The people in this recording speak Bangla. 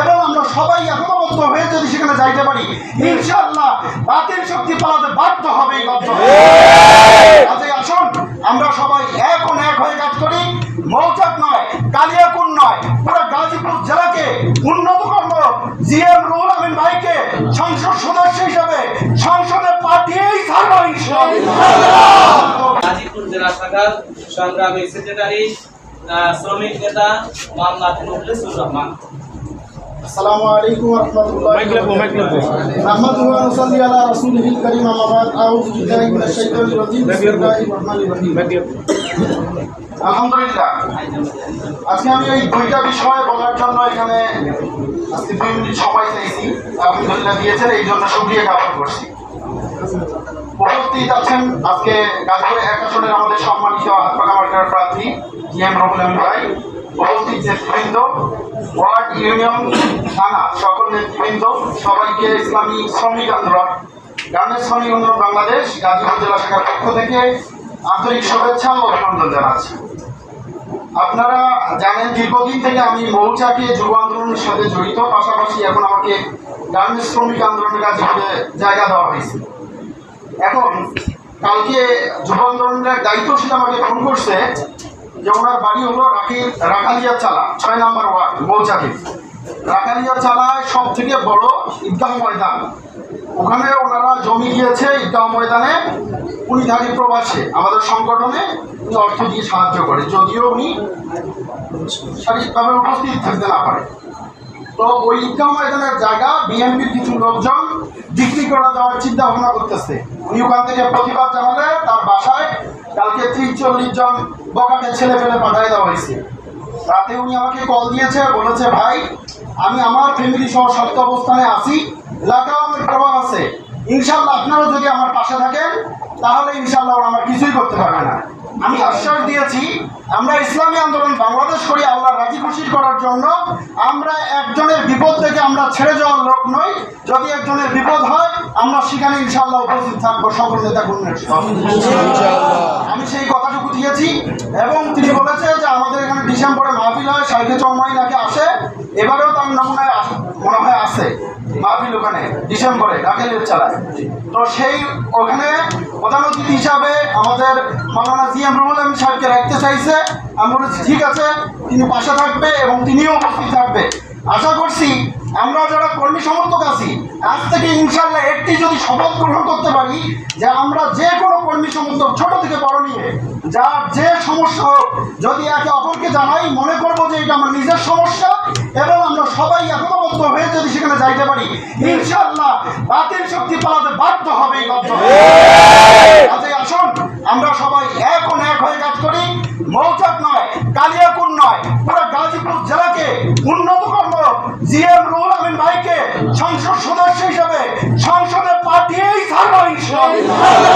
এবং আমরা সবাই একতাবদ্ধ হয়ে যদি সেখানে যাইতে পারি, ইনশাআল্লাহ বাতিল শক্তি পালাতে বাধ্য হবে আসুন, আমরা সবাই এক এক হয়ে কাজ করি। মৌচাক নয়, কালিয়াকুন নয়, পুরো গাজীপুর জেলাকে উন্নত করব। জিএম রুহুল আমিন ভাইকে সংসদ সদস্য হিসাবে সংসদে পাঠিয়েই ছাড়বো ইনশাআল্লাহ। গাজীপুর জেলা শাখার সংগ্রামী সেক্রেটারি শ্রমিক নেতা মোহাম্মদ মুখলিসুর রহমান। আলহামদুলিল্লাহ। আজকে আমি এই দুইটা বিষয় বলার জন্য এখানে আজকে দুই মিনিট সময় চাইছি। আলহামদুলিল্লাহ দিয়েছেন এই জন্য শুক্রিয়া জ্ঞাপন করছি। উপস্থিত আছেন আজকে গাজপুরে এক আসনের আমাদের সম্মানিত প্রার্থী জি এম রহুল ভাই। নেতৃবৃন্দ, ওয়ার্ড ইউনিয়ন, থানা, সকল নেতৃবৃন্দ, সবাইকে ইসলামী শ্রমিক আন্দোলন গার্মেন্টস শ্রমিক আন্দোলন বাংলাদেশ, গাজীপুর জেলা শাখার পক্ষ থেকে আন্তরিক শুভেচ্ছা ও অভিনন্দন জানাচ্ছি। আপনারা জানেন, দীর্ঘদিন থেকে আমি মৌচাকে যুব আন্দোলনের সাথে জড়িত, পাশাপাশি এখন আমাকে গার্মেন্টস শ্রমিক আন্দোলনের কাজে জায়গা দেওয়া হয়েছে। এখন, কালকে যুব আন্দোলনের দায়িত্বশীল আমাকে ফোন করছে যে ওনার বাড়ি হলো রাখি রাখালিয়া চালা, ছয় নাম্বার ওয়ার্ড, মৌচাকে। রাখালিয়া চালায় সব থেকে বড় ঈদগাহ ময়দান। ওখানে ওনারা জমি গিয়েছে ঈদগাহ ময়দানে, উনি প্রবাসে। আমাদের সংগঠনে উনি অর্থ দিয়ে সাহায্য করে, যদিও উনি শারীরিকভাবে উপস্থিত থাকতে না পারে। তো ওই ঈদগাহ ময়দানের জায়গা বিএনপির কিছু লোকজন বিক্রি করা দেওয়ার চিন্তা ভাবনা করতেছে। উনি ওখান থেকে প্রতিবাদ জানালে তার বাসায় কালকে ত্রিশ চল্লিশ জন বকাটে ছেলে ফেলে পাঠায় দেওয়া হয়েছে। রাতে উনি আমাকে কল দিয়েছে, বলেছে, ভাই, আমি আমার ফ্যামিলি সহ সত্য অবস্থানে আসি এলাকাও আমার প্রভাব আছে। ইনশাল্লাহ আপনারা যদি আমার পাশে থাকেন, তাহলে ইনশাল্লাহ আমার কিছুই করতে পারবে না। আমি আশ্বাস দিয়েছি আমরা ইসলামী আন্দোলন বাংলাদেশ করি আল্লাহ রাজি খুশি করার জন্য। আমরা একজনের বিপদ থেকে আমরা ছেড়ে যাওয়ার লোক নই। যদি একজনের বিপদ হয় আমরা সেখানে ইনশাল্লাহ উপস্থিত থাকব সকল নেতা কর্মীর আমি সেই কথাটুকু দিয়েছি এবং তিনি বলেছে যে আমাদের এখানে ডিসেম্বরে মাহফিল হয় সাইকে চরমাই নাকি আসে এবারেও তার নমুনায় আস- মনে হয় আছে মাহফিল ওখানে, ডিসেম্বরে রাখেলের চালায়। তো সেই ওখানে প্রধান অতিথি হিসাবে আমাদের মাওলানা জি এম রুহুল আমিন সাহেবকে রাখতে চাইছে। আমি বলেছি, ঠিক আছে, তিনি পাশে থাকবে এবং তিনিও উপস্থিত থাকবে। আশা করছি, আমরা যারা কর্মী সমর্থক আছি, আজ থেকে ইনশাল্লাহ একটি যদি শপথ গ্রহণ করতে পারি, যে আমরা যে কোনো কর্মী সমর্থক, ছোট থেকে বড় নিয়ে, যার যে সমস্যা হোক যদি একে অপরকে জানাই, মনে করব যে এটা আমার নিজের সমস্যা এবং আমরা সবাই একতাবদ্ধ হয়ে যদি সেখানে যাইতে পারি ইনশাল্লাহ বাতিল শক্তি পালাতে বাধ্য হবে আসুন, আমরা সবাই এক ও এক হয়ে কাজ করি। মৌচাক নয় কালিয়াকুন নয়, পুরো গাজীপুর জেলাকে উন্নত করব। জিএম রুহুল আমিন ভাইকে সংসদ সদস্য হিসাবে সংসদে পাঠিয়েই ছাড়বো ইনশাআল্লাহ।